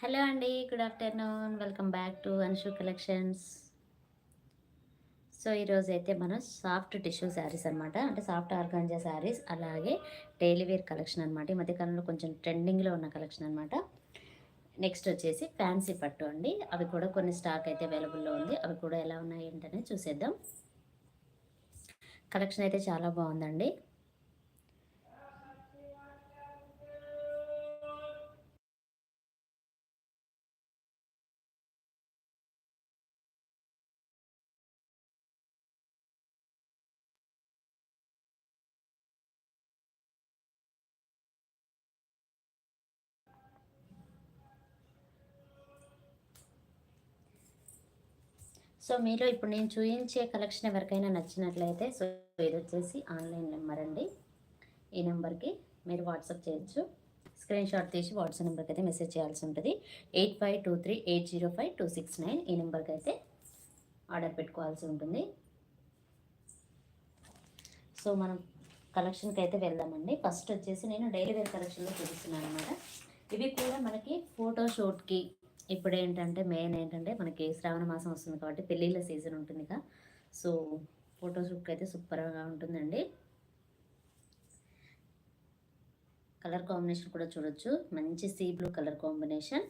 Hello అండి good afternoon welcome back to Anshu collections so ఈరోజు అయితే మనం సాఫ్ట్ టిష్యూ శారీస్ అనమాట అంటే సాఫ్ట్ ఆర్గాంజా శారీస్ అలాగే డైలీ వేర్ కలెక్షన్ అనమాట ఈ మధ్యకాలంలో కొంచెం ట్రెండింగ్లో ఉన్న కలెక్షన్ అనమాట నెక్స్ట్ వచ్చేసి ఫ్యాన్సీ పట్టు అండి. అవి కూడా కొన్ని స్టాక్ అయితే అవైలబుల్లో ఉంది. అవి కూడా ఎలా ఉన్నాయి ఏంటనే చూసేద్దాం. కలెక్షన్ అయితే చాలా బాగుందండి. సో మీరు ఇప్పుడు నేను చూపించే కలెక్షన్ ఎవరికైనా నచ్చినట్లయితే సో ఇది వచ్చేసి ఆన్లైన్ నెంబర్ అండి. ఈ నెంబర్కి మీరు వాట్సాప్ చేయొచ్చు. స్క్రీన్ షాట్ తీసి వాట్సాప్ నెంబర్కి అయితే మెసేజ్ చేయాల్సి ఉంటుంది. Eight five two three eight zero five two six nine ఈ నెంబర్కి అయితే ఆర్డర్ పెట్టుకోవాల్సి ఉంటుంది. సో మనం కలెక్షన్కి అయితే వెళ్దామండి. ఫస్ట్ వచ్చేసి నేను డైలీ వేర్ కలెక్షన్లో చూపిస్తున్నాను అనమాట ఇవి కూడా మనకి ఫోటోషూట్కి ఇప్పుడు ఏంటంటే మెయిన్ ఏంటంటే మనకి శ్రావణ మాసం వస్తుంది కాబట్టి పెళ్ళిళ్ళ సీజన్ ఉంటుంది కదా. సో ఫోటోషూట్కి అయితే సూపర్గా ఉంటుందండి. కలర్ కాంబినేషన్ కూడా చూడొచ్చు. మంచి సీ బ్లూ కలర్ కాంబినేషన్.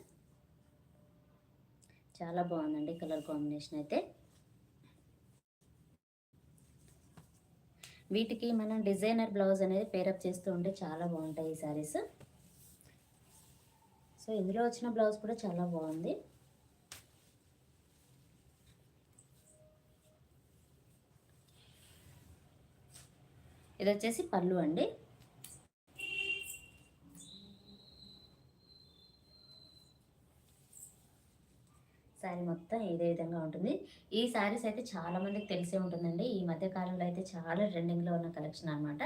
చాలా బాగుందండి కలర్ కాంబినేషన్ అయితే. వీటికి మనం డిజైనర్ బ్లౌజ్ అనేది పేరప్ చేస్తూ ఉంటే చాలా బాగుంటాయి ఈ శారీస్. సో ఇందులో వచ్చిన బ్లౌజ్ కూడా చాలా బాగుంది. ఇది వచ్చేసి పళ్ళు అండి. శారీ మొత్తం ఇదే విధంగా ఉంటుంది. ఈ శారీస్ అయితే చాలా మందికి తెలిసే ఉంటుందండి. ఈ మధ్య కాలంలో అయితే చాలా ట్రెండింగ్లో ఉన్న కలెక్షన్ అనమాట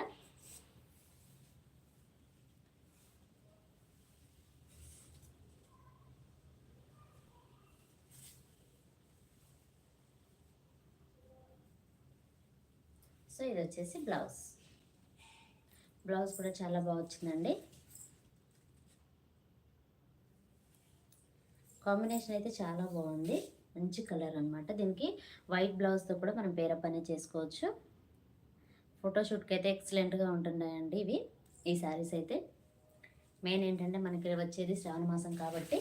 సో ఇది వచ్చేసి బ్లౌజ్. బ్లౌజ్ కూడా చాలా బాగా వచ్చిందండి కాంబినేషన్ అయితే చాలా బాగుంది. మంచి కలర్ అనమాట దీనికి వైట్ బ్లౌజ్తో కూడా మనం పేరప్ అనేది చేసుకోవచ్చు. ఫోటోషూట్కి అయితే ఎక్సలెంట్గా ఉంటున్నాయండి ఇవి. ఈ శారీస్ అయితే. మెయిన్ ఏంటంటే మనకి వచ్చేది శ్రావణ మాసం కాబట్టి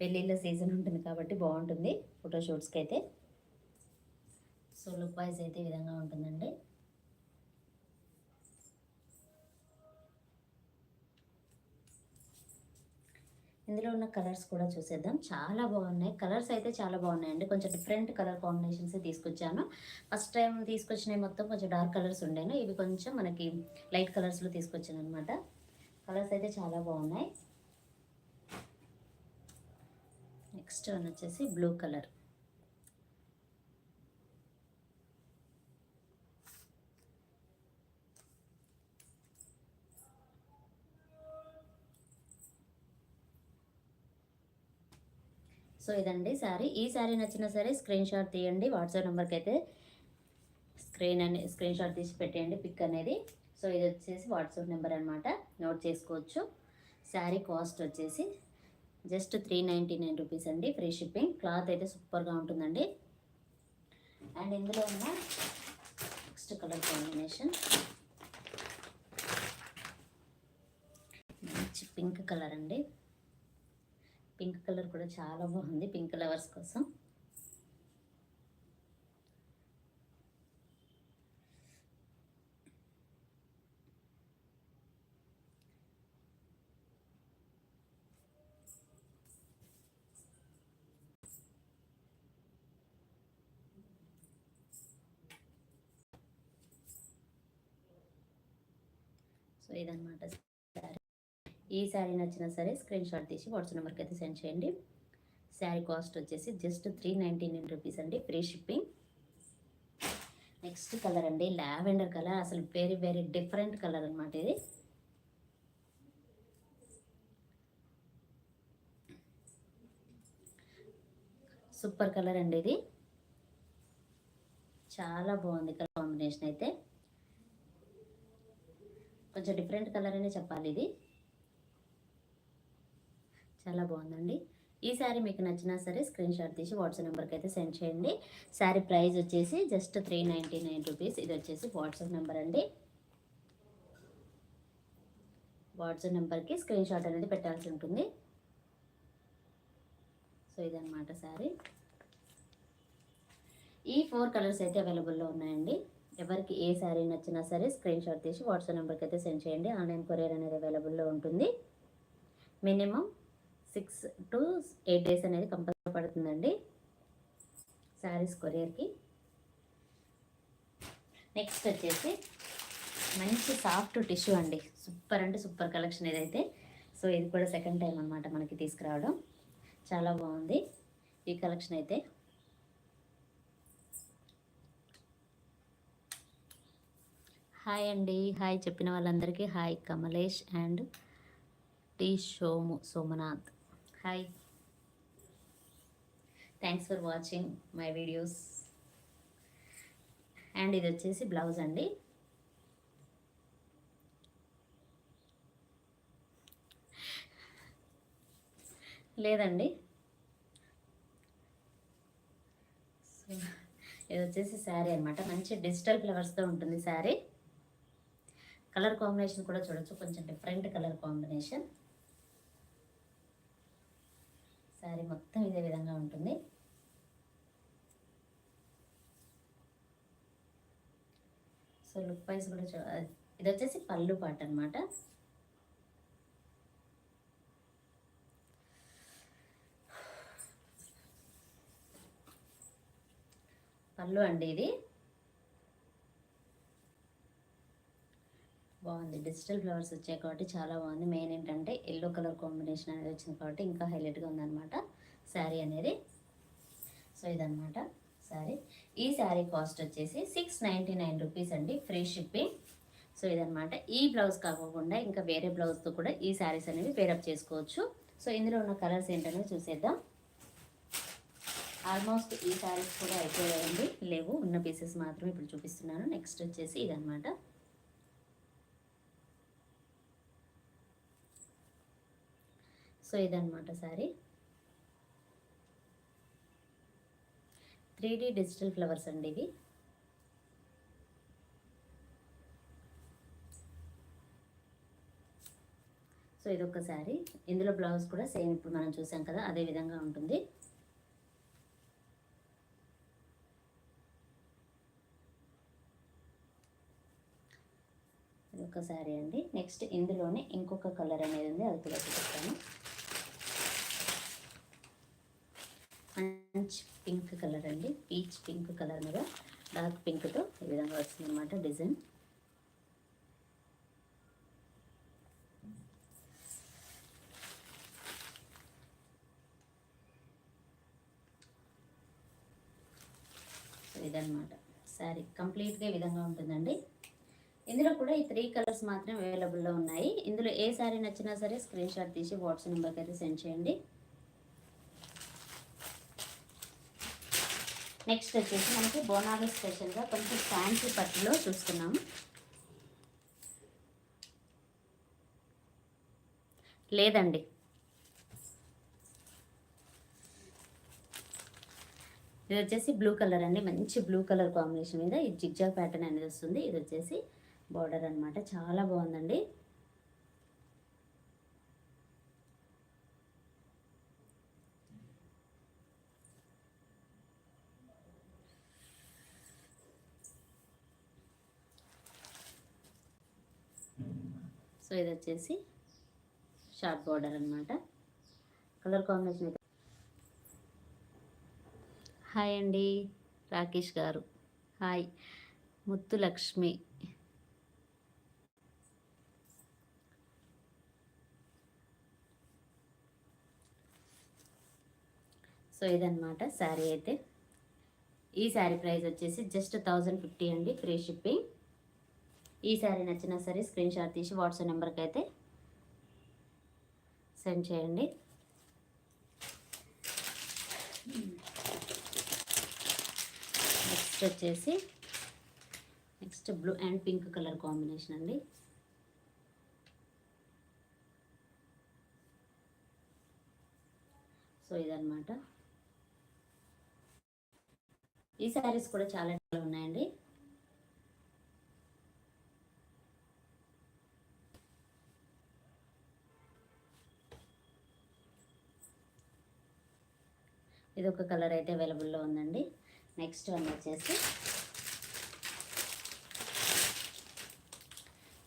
పెళ్ళిళ్ళ సీజన్ ఉంటుంది కాబట్టి బాగుంటుంది. ఫోటోషూట్స్కి అయితే. సో లుక్ వైజ్ అయితే ఈ విధంగా ఉంటుందండి. ఇందులో ఉన్న కలర్స్ కూడా చూసేద్దాం. చాలా బాగున్నాయి. కలర్స్ అయితే చాలా బాగున్నాయండి. కొంచెం డిఫరెంట్ కలర్ కాంబినేషన్స్ తీసుకొచ్చాను. ఫస్ట్ టైం తీసుకొచ్చినవి మొత్తం కొంచెం డార్క్ కలర్స్ ఉండేను. ఇవి కొంచెం మనకి లైట్ కలర్స్లో తీసుకొచ్చాను అనమాట కలర్స్ అయితే చాలా బాగున్నాయి. నెక్స్ట్ వన్ వచ్చేసి బ్లూ కలర్. సో ఇదండి శారీ. ఈ శారీ నచ్చినా సరే స్క్రీన్ షాట్ తీయండి. వాట్సాప్ నెంబర్కి అయితే స్క్రీన్ అనే స్క్రీన్ షాట్ తీసి పెట్టేయండి పిక్ అనేది. సో ఇది వచ్చేసి వాట్సాప్ నెంబర్ అనమాట నోట్ చేసుకోవచ్చు. శారీ కాస్ట్ వచ్చేసి just three ninety nine rupees అండి. Free shipping. క్లాత్ అయితే సూపర్గా ఉంటుందండి. అండ్ ఇందులో ఉన్న నెక్స్ట్ కలర్ కాంబినేషన్. మంచి పింక్ కలర్ అండి. పింక్ కలర్ కూడా చాలా బాగుంది పింక్ లవర్స్ కోసం. సో ఇదన్నమాట. ఈ శారీ నచ్చినా సరే స్క్రీన్ షాట్ తీసి వాట్సాప్ నెంబర్కి అయితే సెండ్ చేయండి. శారీ కాస్ట్ వచ్చేసి just three ninety nine rupees అండి ఫ్రీ షిప్పింగ్. నెక్స్ట్ కలర్ అండి లావెండర్ కలర్ అసలు వెరీ వెరీ డిఫరెంట్ కలర్ అనమాట ఇది. సూపర్ కలర్ అండి ఇది. చాలా బాగుంది కలర్ కాంబినేషన్ అయితే. కొంచెం డిఫరెంట్ కలర్ అనే చెప్పాలి ఇది. చాలా బాగుందండి. ఈ శారీ మీకు నచ్చినా సరే స్క్రీన్ షాట్ తీసి వాట్సాప్ నెంబర్కి అయితే సెండ్ చేయండి. శారీ ప్రైస్ వచ్చేసి just three ninety nine rupees. ఇది వచ్చేసి వాట్సాప్ నెంబర్ అండి. వాట్సాప్ నెంబర్కి స్క్రీన్ షాట్ అనేది పెట్టాల్సి ఉంటుంది. సో ఇదన్నమాట శారీ ఈ ఫోర్ కలర్స్ అయితే అవైలబుల్లో ఉన్నాయండి. ఎవరికి ఏ శారీ నచ్చినా సరే స్క్రీన్ షాట్ తీసి వాట్సాప్ నెంబర్కి అయితే సెండ్ చేయండి. ఆన్లైన్ కొరియర్ అనేది అవైలబుల్లో ఉంటుంది. Minimum six to eight days అనేది కంపల్సరీ పడుతుందండి. శారీస్ కొరియర్కి. నెక్స్ట్ వచ్చేసి మంచి సాఫ్ట్ టిష్యూ అండి. సూపర్ అంటే సూపర్ కలెక్షన్ ఇదైతే. సో ఇది కూడా సెకండ్ టైం అనమాట మనకి తీసుకురావడం. చాలా బాగుంది ఈ కలెక్షన్ అయితే. హాయ్ అండి. హాయ్ చెప్పిన వాళ్ళందరికీ. Hi Kamlesh and T Somu Somnath. Hi thanks for watching my videos and ఇది వచ్చేసి బ్లౌజ్ అండి. లేదండి. సో ఇది వచ్చేసి శారీ అనమాట మంచి డిజిటల్ ఫ్లవర్స్తో ఉంటుంది శారీ. కలర్ కాంబినేషన్ కూడా చూడొచ్చు. కొంచెం డిఫరెంట్ కలర్ కాంబినేషన్. శారీ మొత్తం ఇదే విధంగా ఉంటుంది. సో లుక్ వైజ్ కూడా చూ ఇది వచ్చేసి పళ్ళు పాట అనమాట పళ్ళు అండి ఇది. బాగుంది. డిజిటల్ ఫ్లవర్స్ వచ్చాయి కాబట్టి చాలా బాగుంది. మెయిన్ ఏంటంటే ఎల్లో కలర్ కాంబినేషన్ అనేది వచ్చింది కాబట్టి ఇంకా హైలైట్గా ఉందన్నమాట. శారీ అనేది. సో ఇదన్నమాట శారీ. ఈ శారీ కాస్ట్ వచ్చేసి సిక్స్ నైంటీ నైన్ రూపీస్ అండి. Free shipping. సో ఇదన్నమాట. ఈ బ్లౌజ్ కాకుండా ఇంకా వేరే బ్లౌజ్తో కూడా ఈ శారీస్ అనేవి పేరప్ చేసుకోవచ్చు. సో ఇందులో ఉన్న కలర్స్ ఏంటనేది చూసేద్దాం. ఆల్మోస్ట్ ఈ శారీస్ కూడా అయిపోయాయండి. లేవు. ఉన్న పీసెస్ మాత్రం ఇప్పుడు చూపిస్తున్నాను. నెక్స్ట్ వచ్చేసి ఇదనమాట సో ఇదనమాట sari three D digital flowers అండి ఇవి. సో ఇదొక శారీ ఇందులో బ్లౌజ్ కూడా సేమ్ ఇప్పుడు మనం చూసాం కదా అదే విధంగా ఉంటుంది. ఒక శారీ అండి. నెక్స్ట్ ఇందులోనే ఇంకొక కలర్ అనేది ఉంది అది కూడా చూపిస్తాను. మంచి పింక్ కలర్ అండి. పీచ్ పింక్ కలర్ మీద డార్క్ పింక్తో ఈ విధంగా వస్తుంది డిజైన్. ఇదనమాట శారీ కంప్లీట్గా ఈ విధంగా ఉంటుందండి. ఇందులో కూడా ఈ త్రీ కలర్స్ మాత్రం అవైలబుల్లో ఉన్నాయి. ఇందులో ఏ శారీ నచ్చినా సరే స్క్రీన్ షాట్ తీసి వాట్సాప్ నెంబర్కి అయితే సెండ్ చేయండి. నెక్స్ట్ వచ్చేసి మనకి బోనాలు స్పెషల్గా కొంచెం ఫ్యాన్సీ పట్టులో చూస్తున్నాం. లేదండి. ఇది వచ్చేసి బ్లూ కలర్ అండి. మంచి బ్లూ కలర్ కాంబినేషన్ మీద ఈ జిగ్జాగ్ ప్యాటర్న్ అనేది వస్తుంది. ఇది వచ్చేసి బార్డర్ అనమాట చాలా బాగుందండి. సో ఇది వచ్చేసి షార్ట్ బార్డర్ అనమాట కలర్ కాంబినేషన్ అయితే హాయ్ అండి రాకేష్ గారు. హాయ్ ముత్తులక్ష్మి సో ఇదనమాట శారీ అయితే. ఈ శారీ ప్రైస్ వచ్చేసి జస్ట్ థౌజండ్ ఫిఫ్టీ అండి ఫ్రీ షిప్పింగ్. ఈ శారీ నచ్చినా సరే స్క్రీన్ షాట్ తీసి వాట్సాప్ నెంబర్కి అయితే సెండ్ చేయండి. నెక్స్ట్ వచ్చేసి next blue and pink colour combination అండి. సో ఇదన్నమాట. ఈ శారీస్ కూడా చాలా ఉన్నాయండి. ఇది ఒక కలర్ అయితే అవైలబుల్లో ఉందండి. నెక్స్ట్ వన్ వచ్చేసి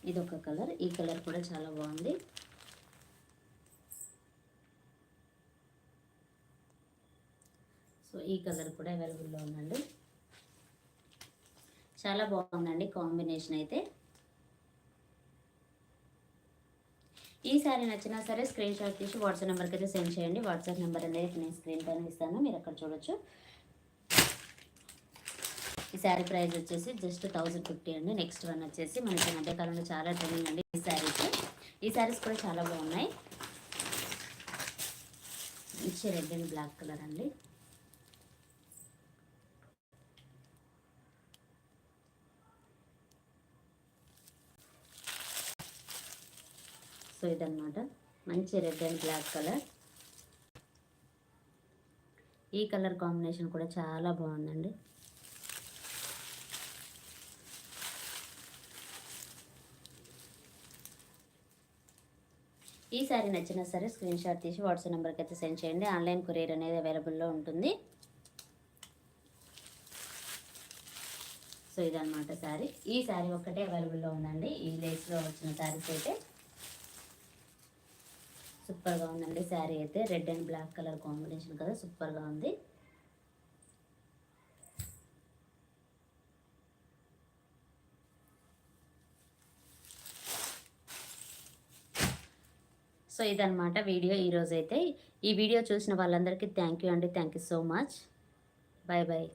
ఇది ఒక కలర్. ఈ కలర్ కూడా చాలా బాగుంది. సో ఈ కలర్ కూడా అవైలబుల్లో ఉందండి. చాలా బాగుందండి కాంబినేషన్ అయితే. ఈ సారీ నచ్చినా సరే స్క్రీన్ షాట్ తీసి వాట్సాప్ నెంబర్కి అయితే సెండ్ చేయండి. వాట్సాప్ నెంబర్ అనేది నేను స్క్రీన్ పైన ఇస్తాను. మీరు అక్కడ చూడొచ్చు. ఈ శారీ ప్రైస్ వచ్చేసి జస్ట్ థౌజండ్ ఫిఫ్టీ అండి. నెక్స్ట్ వన్ వచ్చేసి మనకి మధ్యకాలంలో చాలా ట్రెండింగ్ అండి ఈ శారీస్ ఈ శారీస్ కూడా చాలా బాగున్నాయి. మంచి రెడ్ అండ్ బ్లాక్ కలర్ అండి. సో అనమాట మంచి రెడ్ అండ్ బ్లాక్ కలర్. ఈ కలర్ కాంబినేషన్ కూడా చాలా బాగుందండి. ఈ సారీ నచ్చినా సరే స్క్రీన్ షాట్ తీసి వాట్సాప్ నెంబర్కి అయితే సెండ్ చేయండి. ఆన్లైన్ కొరియర్ అనేది అవైలబుల్లో ఉంటుంది. సో ఇదన్నమాట శారీ ఈ శారీ ఒక్కటే అవైలబుల్లో ఉందండి. ఈ లేస్లో వచ్చిన శారీస్ అయితే సూపర్గా ఉందండి. శారీ అయితే red and black colour combination కదా సూపర్గా ఉంది. సో ఇదనమాట వీడియో ఈరోజైతే. ఈ వీడియో చూసిన వాళ్ళందరికీ థ్యాంక్ యూ అండి. Thank you so much. Bye bye